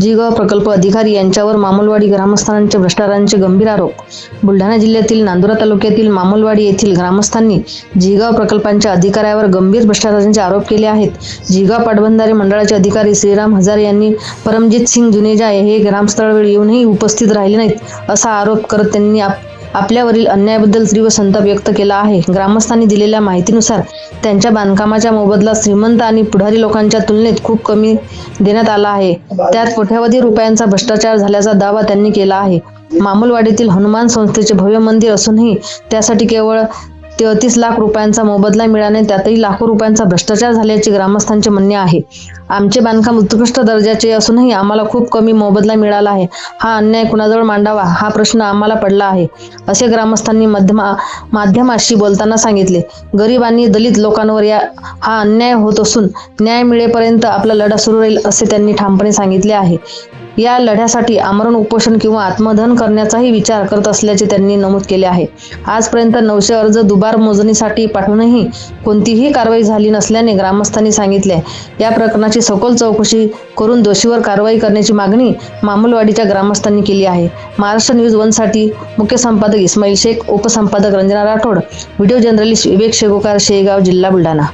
जीगाव प्रकल्प अधिकारी यांच्यावर मामुलवाडी ग्रामस्थांचे भ्रष्टाचारांचे गंभीर आरोप. बुलढाणा जिल्ह्यातील नांदुरा तालुक्यातील मामुलवाडी येथील ग्रामस्थांनी जीगाव प्रकल्पांच्या अधिकाऱ्यावर गंभीर भ्रष्टाचारांचे आरोप केले आहेत. जीगाव पाटबंधारे मंडळाचे अधिकारी श्रीराम हजारे यांनी परमजित सिंग जुनेजा हे ग्रामस्थळावर येऊनही उपस्थित राहिले नाहीत असा आरोप करत त्यांनी आप आपल्यावरील अन्यायाबद्दल तीव्र संताप व्यक्त केला आहे. ग्रामस्थांनी दिलेल्या माहितीनुसार त्यांच्या बांधकामाच्या मोबदला श्रीमंत आणि पुढारी लोकांच्या तुलनेत खूप कमी देण्यात आला आहे. त्यात कोट्यावधी रुपयांचा भ्रष्टाचार झाल्याचा दावा त्यांनी केला आहे. मामुलवाडीतील हनुमान संस्थेचे भव्य मंदिर असूनही त्यासाठी केवळ तेहतीस लाख रुपयांचा मोबदला मिळाल्याने त्यातही लाखो रुपयांचा भ्रष्टाचार झाल्याचे ग्रामस्थांचे म्हणणे आहे. आमचे बांधकाम उत्कृष्ट दर्जाचे असूनही आम्हाला खूप कमी मोबदला मिळाला आहे. हा अन्याय कुणाजवळ मांडावा? हा प्रश्न आम्हाला पडला आहे असे ग्रामस्थांनी मध्यमा माध्यमाशी बोलताना सांगितले. गरीब आणि दलित लोकांवर या हा अन्याय होत असून न्याय मिळेपर्यंत आपला लढा सुरू राहील असे त्यांनी ठामपणे सांगितले आहे. या लढ्यासाठी आमरण उपोषण किंवा आत्मदहन करण्याचाही विचार करत असल्याचे त्यांनी नमूद केले आहे. आजपर्यंत नऊशे अर्ज दुबार मोजणीसाठी पाठवूनही कोणतीही कारवाई झाली नसल्याने ग्रामस्थांनी सांगितले या प्रकरणाची सखोल चौकशी करून दोषीवर कारवाई करण्याची मागणी मामुलवाडीच्या ग्रामस्थांनी केली आहे. महाराष्ट्र न्यूज वनसाठी मुख्य संपादक इस्माईल शेख उपसंपादक रंजना राठोड व्हिडिओ जर्नलिस्ट विवेक शेगोकार शेगाव जिल्हा बुलढाणा.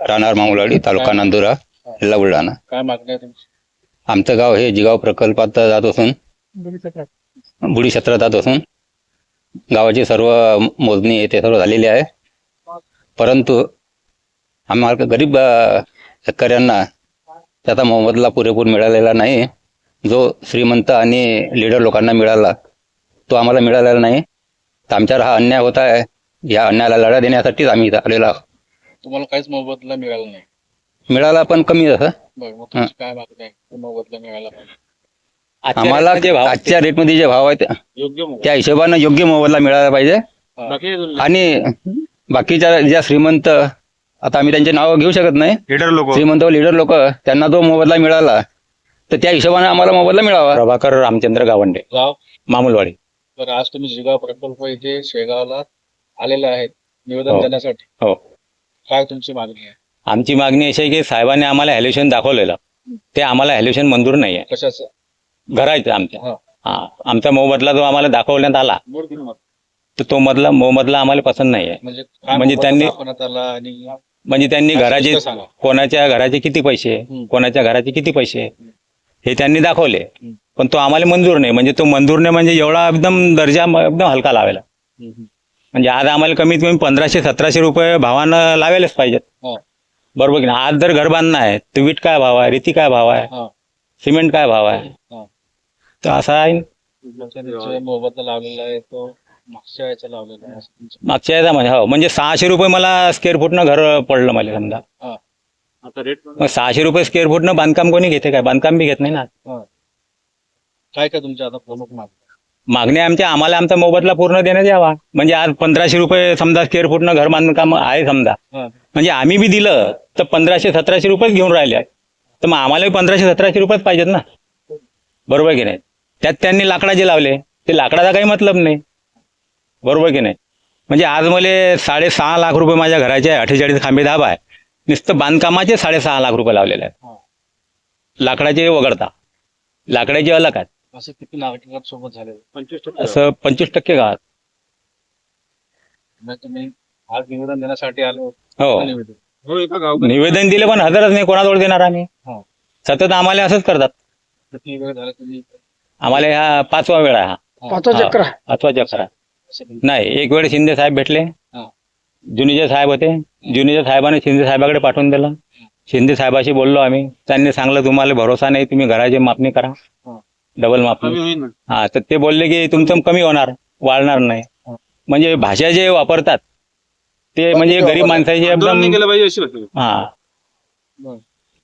राहणार मामुलवाडी तालुका नांदुरा जिल्हा बुलढाणा. काय मागणी आहे तुमची? आमचं गाव हे जिगाव प्रकल्पात जात असून बुडी क्षेत्रात जात असून गावाची सर्व मोजणी आहे ते सर्व झालेली आहे. परंतु आम्हाला गरीब शेतकऱ्यांना त्याचा मोबदला पुरेपूर मिळालेला नाही. जो श्रीमंत आणि लीडर लोकांना मिळाला तो आम्हाला मिळालेला नाही. तर आमच्यावर हा अन्याय होत आहे. या अन्यायाला लढा देण्यासाठीच आम्ही इथं आलेलो आहोत. तुम्हाला काहीच मोबदला मिळाला नाही. मिळाला पण कमी जसं बरं मग तुमची काय मागणी आहे? तो मोबदला मिळाला पाहिजे. आम्हाला आजच्या रेटमध्ये जे भाव आहेत योग्य मोबदला. त्या हिशोबानं योग्य मोबदला मिळाला पाहिजे. बाकी आणि बाकीच्या ज्या श्रीमंत आता आम्ही त्यांचे नाव घेऊ शकत नाही. लीडर लोक. श्रीमंत लीडर लोक त्यांना जो मोबदला मिळाला तर त्या हिशोबाने आम्हाला मोबदला मिळावा. प्रभाकर रामचंद्र गावंडे. गाव? मामुलवाडी. तर आज तुम्ही जिगाव प्रकल्प इथे शेगावला आलेले आहेत. निवेदन हो. देण्यासाठी. हो. काय तुमची मागणी आहे? आमची मागणी अशी आहे की साहेबांनी आम्हाला हॅल्युशन दाखवलेलं. ते आम्हाला हॅल्युशन मंजूर नाही आहे कशाचं घरायचं आमच्या. हा. हा आमचा मोबदला जो आम्हाला दाखवण्यात आला तर तो मधला मोबदला आम्हाला पसंत नाही आहे म्हणजे काय म्हणजे त्यांनी- म्हणजे त्यांनी घराचे. कोणाच्या घराचे किती पैसे. कोणाच्या घराचे किती पैसे हे त्यांनी दाखवले. पण तो आम्हाला मंजूर नाही. म्हणजे तो मंजूर नाही म्हणजे एवढा एकदम दर्जा एकदम हलका लावायला म्हणजे आज आम्हाला कमीत कमी पंधराशे सतराशे रुपये भावानं लावायलाच पाहिजेत. हा. बरोबर की नाही? आज जर घर बांधणं आहे तर वीट काय भाव आहे रेती काय भाव आहे? हा. सिमेंट काय भाव आहे? हा. तर असा आहे जे मोबदला लावलेला आहे तो मागच्या याच्या लावलेला आहे असं तुमचं. मागच्या याचा म्हणजे हो. म्हणजे सहाशे रुपये मला स्क्वेअर फुटनं घर पडलं मला समजा. हा. आता रेट मग सहाशे रुपये स्क्वेअर फुटनं बांधकाम कोणी घेते काय? बांधकाम बी घेत नाही ना काय काय तुमच्या आता प्रमुख मागणी मागणी आमच्या आम्हाला आमचा मोबदला पूर्ण देण्यात यावा. म्हणजे आज पंधराशे रुपये समजा स्क्वेअर फुटनं घर बांधकाम आहे समजा. म्हणजे आम्ही बी दिलं तर पंधराशे सतराशे रुपयेच घेऊन राहिले. तर मग आम्हाला पंधराशे सतराशे रुपयेच पाहिजेत ना. बरोबर की नाही? त्यात त्यांनी लाकडाचे लावले ते लाकडाचा काही मतलब नाही. बरोबर की नाही? म्हणजे आज मला साडेसहा लाख रुपये माझ्या घराचे अठ्ठेचाळीस खांबे दाब आहे. नुसतं बांधकामाचे साडेसहा लाख रुपये लावलेले आहेत. लाकडाचे वगळता. लाकडाचे अलग आहेत. असं किती नागरिकांत सोबत झाले पंचवीस टक्के. असं पंचवीस टक्के गावात म्हणजे तुम्ही आज निवेदन देण्यासाठी आलो. हो. निवेदन? हो एका गाव निवेदन दिले पण हजरच नाही कोणाजवळ देणार आम्ही? हा. सतत आम्हाला असंच करतात. किती वेळ झाला तुम्ही? आम्हाला ह्या पाचवा वेळ आहे हा. पाचवा हा, पाचवा चक्र आहे. नाही एक वेळ शिंदे साहेब भेटले. हा. जुनीचे साहेब होते. जुनीच्या साहेबांनी शिंदे साहेबाकडे पाठवून दिलं. शिंदे साहेबाशी बोललो आम्ही. त्यांनी सांगलं तुम्हाला भरोसा नाही तुम्ही घराची मापणी करा. हा. डबल मापणी कमी होईल ना. हा तर ते बोलले की तुमचं कमी होणार वाढणार नाही. म्हणजे भाषा जे वापरतात ते म्हणजे गरीब माणसाची आंदोलन नाही एकदम केलं पाहिजे अशी वाटते हा.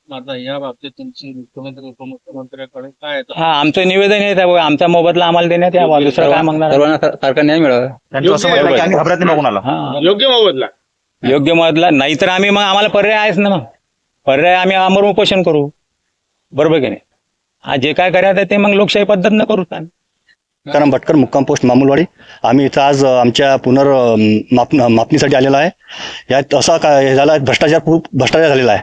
आता या बाबतीत तुमची मुख्यमंत्री उपमुख्यमंत्र्याकडे काय आहे? हा आमचं निवेदन आहे त्या- आमचा मोबदला आम्हाला देण्यात यावा दुसरं काय मागणार? सर्वांना सार- सारखा न्याय मिळावा त्यांचं असं म्हणणं आहे की आम्ही घाबरत नाही कोणाला. हा. योग्य मोबदला. योग्य मधला नाही तर आम्ही मग आम्हाला पर्याय आहेच ना मग. पर्याय आम्ही आमरण उपोषण करू. बरोबर की नाही? हा जे काय करायचं आहे ते मग लोकशाही पद्धतीनं करू चालेल. कारण भटकर मुक्काम पोस्ट मामुलवाडी. आम्ही इथं आज आमच्या पुनर माप मापणीसाठी आलेलो आहे. यात असा काय हे झाला आहे, भ्रष्टाचार खूप भ्रष्टाचार झालेला आहे.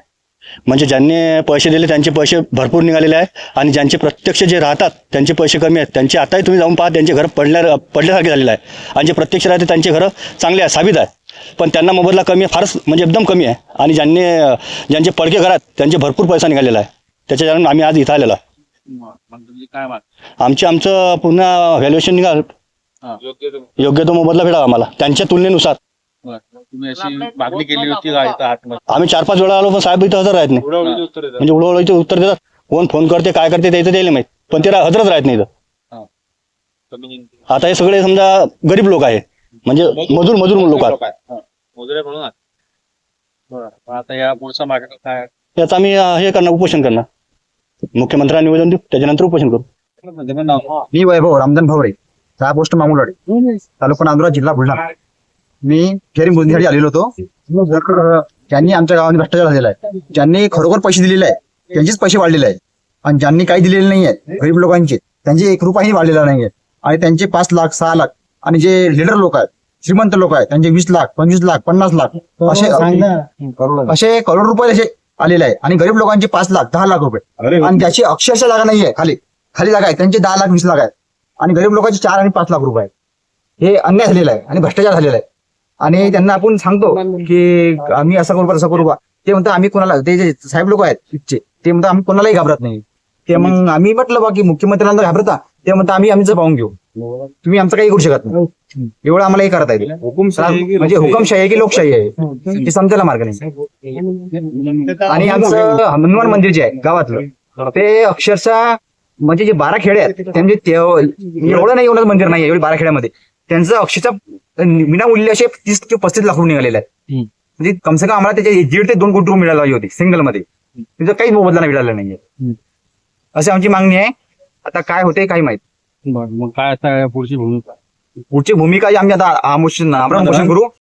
म्हणजे ज्यांनी पैसे दिले त्यांचे पैसे भरपूर निघालेले आहे. आणि ज्यांचे प्रत्यक्ष जे राहतात त्यांचे पैसे कमी आहेत. त्यांचे आताही तुम्ही जाऊन पहा त्यांचे घरं पडल्या पडल्यासारखे झालेले आहे. आणि जे प्रत्यक्ष राहते त्यांचे घरं चांगले आहे साबित आहे. पण त्यांना मोबदला कमी आहे फारच म्हणजे एकदम कमी आहे. आणि ज्यांनी ज्यांचे पडके घरात त्यांचे भरपूर पैसा निघालेला आहे. त्याच्या कारण आम्ही आज इथं आलेलो आहे. काय माग आमचे आमचं पुन्हा व्हॅल्युएशन निघाल. योग्य तो. मोबदला भेटावा आम्हाला. त्यांच्या तुलनेनुसार. बरं. तुम्ही अशी मागणी केली होती आम्ही चार पाच वेळा आलो पण साहेब इथं हजर राहत नाही. म्हणजे उडवडीचे उत्तर देतात. कोण फोन करते काय करते त्याचं द्यायला माहीत. पण ते हजरच राहत नाही इथं. आता हे सगळे समजा गरीब लोक आहे. म्हणजे मजूर मजूर लोक आहेत. मग आता या पुढचा मार्ग काय? याचं आम्ही हे करणार उपोषण करणार. मुख्यमंत्र्यांना निवेदन देऊ त्याच्यानंतर उपोषण करू. मी वैभव रामदान भावरे सहा पोस्ट मामुलवाडी तालुका नांदुरा जिल्हा बुलढाणा. मी फेरी मोदीसाठी आलेलो होतो. त्यांनी आमच्या गावाने भ्रष्टाचार झालेला आहे ज्यांनी खरोखर पैसे दिलेले आहे त्यांचेच पैसे वाढलेले आहेत. आणि ज्यांनी काही दिलेले नाही आहेत गरीब लोकांचे त्यांचे एक रुपयाही वाढलेला नाही आहे. आणि त्यांचे पाच लाख सहा लाख आणि जे लिडर लोक आहेत श्रीमंत लोक आहेत त्यांचे वीस लाख पंचवीस लाख पन्नास लाख असे असे करोड रुपये असे आलेले आहे. आणि गरीब लोकांचे पाच लाख दहा लाख रुपये. आणि त्याची अक्षरशः जागा नाही आहे खाली. खाली जागा आहे. त्यांचे दहा लाख वीस लाख आहेत आणि गरीब लोकांचे चार आणि पाच लाख रुपये आहेत. हे अन्याय झालेला आहे. आणि भ्रष्टाचार झालेला आहे. आणि त्यांना आपण सांगतो की आम्ही असं करू बा तसं करू बा. ते म्हणतात आम्ही कोणाला ते जे साहेब लोक आहेत ते म्हणतात आम्ही कोणालाही घाबरत नाही. ते मग आम्ही म्हटलं बा की मुख्यमंत्र्यांना घाबरता. ते म्हणतात आम्ही आमचं पाहून घेऊ. तुम्ही आमचं काही करू शकत नाही. एवढं आम्हाला हे करता येईल. म्हणजे हुकमशाही आहे की लोकशाही आहे. ते समजायला मार्ग नाही. आणि आमचं हनुमान मंदिर जे आहे गावातलं ते अक्षरशः म्हणजे जे बारा खेडे आहेत त्यांचे एवढं नाही एवढं मंदिर नाही एवढे बारा खेड्यामध्ये. त्यांचं अक्षरशः विनामूल्य असे तीस ते पस्तीस लाख रुपये निघालेले आहेत. म्हणजे कमसे कम आम्हाला त्याचे दीड ते दोन कोटी रुपये पाहिजे होते सिंगलमध्ये त्याचं काहीच मोबदला नाही मिळाला नाहीये. अशी आमची मागणी आहे. आता काय होते काही माहीत. बरं मग काय आता पुढची भूमिका? पुढची भूमिका आम्ही आता आमोशन आमरण करू.